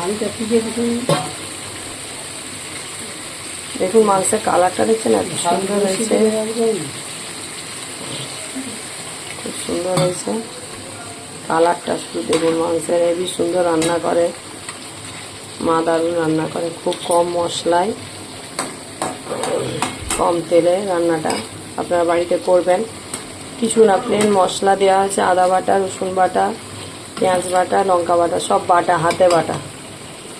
আলুটা টিকে দেখুন দেখুন মাংসের কালারটা দেখছেন এত সুন্দর হয়েছে। খুব সুন্দর হয়েছে। কালারটা শুধু দেখুন মাংসের হেবি সুন্দর রান্না করে। মা দারুণ রান্না করে খুব কম মশলায় কম তেলে রান্নাটা আপনারা বাড়িতে করবেন। কিছু না প্লেন মশলা দেওয়া হয়েছে আদা বাটা রসুন বাটা পেঁয়াজ বাটা লঙ্কা বাটা সব বাটা হাতে বাটা।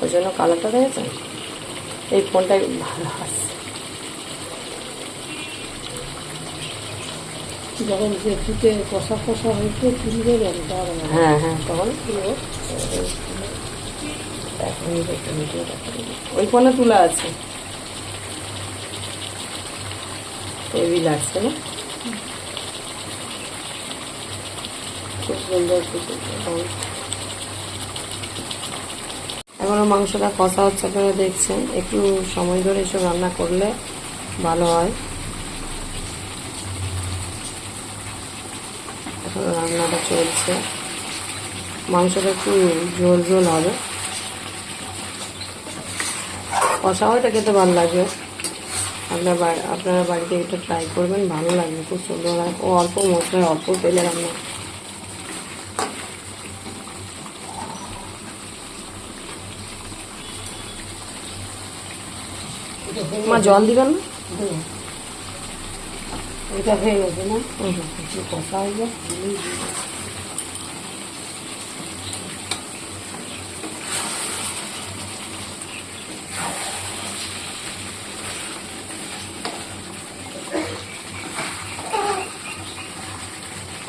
ওই জন্য কালারটা দেখেছেন? এই ফোনটাই ভালো আসছে যখন যে ফুটে কষা কষা হয়েছে তুলে দেবেন তার হ্যাঁ হ্যাঁ। তখন দিই। ওই ফোনে তোলা আছে। হেভি লাগছে না? খুব সুন্দর খুব সুন্দর। এখনও মাংসটা কষা হচ্ছে আপনারা দেখছেন। একটু সময় ধরে এসব রান্না করলে ভালো হয়। এখন রান্নাটা চলছে। মাংসটা একটু ঝোল ঝোল হবে। কষাও এটা খেতে ভালো লাগবে আপনার আপনারা বাড়িতে এটা ট্রাই করবেন, ভালো লাগবে খুব সুন্দর হয়। ও অল্প মশলায় অল্প তেলে রান্না। মা জল দিবেন না? এটা হয়ে গেছে না? একটু কষা হয়ে যায়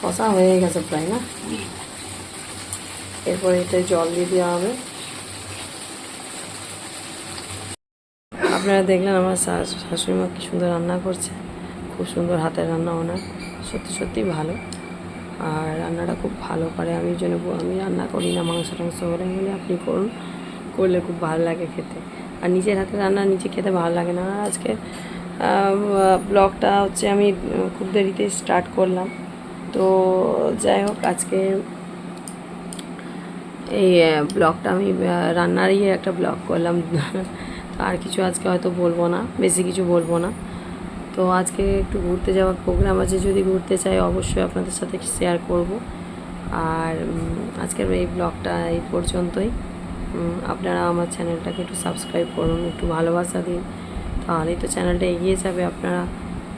কষা হয়ে গেছে প্রায় না? এরপর এটা জল দিয়ে দেওয়া হবে। আপনারা দেখলেন আমার শাশ- শাশুড়ি মা কি সুন্দর রান্না করছে। খুব সুন্দর হাতের রান্না ওনার। সত্যি সত্যি ভালো। আর রান্নাটা খুব ভালো করে আমি জন্য আমি রান্না করি না মাংস টাংস হলে হলে আপনি করুন। করলে খুব ভালো লাগে খেতে। আর নিজের হাতে রান্না নিজে খেতে ভালো লাগে না। আজকে ব্লগটা হচ্ছে আমি খুব দেরিতে স্টার্ট করলাম। তো যাই হোক, আজকে এই ব্লগটা আমি রান্নারই একটা ব্লগ করলাম। আর কিছু আজকে হয়তো বলব না, বেশি কিছু বলব না। তো আজকে একটু ঘুরতে যাওয়ার প্রোগ্রাম আছে, যদি ঘুরতে চাই অবশ্যই আপনাদের সাথে শেয়ার করব। আর আজকের এই ব্লগটা এই পর্যন্তই। আপনারা আমার চ্যানেলটাকে একটু সাবস্ক্রাইব করুন, একটু ভালোবাসা দিন। তাহলেই তো চ্যানেলটা এগিয়ে যাবে, আপনারা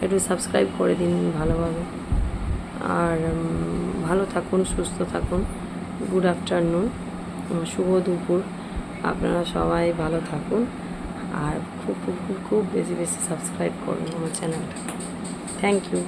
একটু সাবস্ক্রাইব করে দিন ভালোভাবে। আর ভালো থাকুন, সুস্থ থাকুন। গুড আফটারনুন শুভ দুপুর। আপনারা সবাই ভালো থাকুন। আর খুব খুব খুব খুব বেশি বেশি সাবস্ক্রাইব করুন আমার চ্যানেলটা থ্যাংক ইউ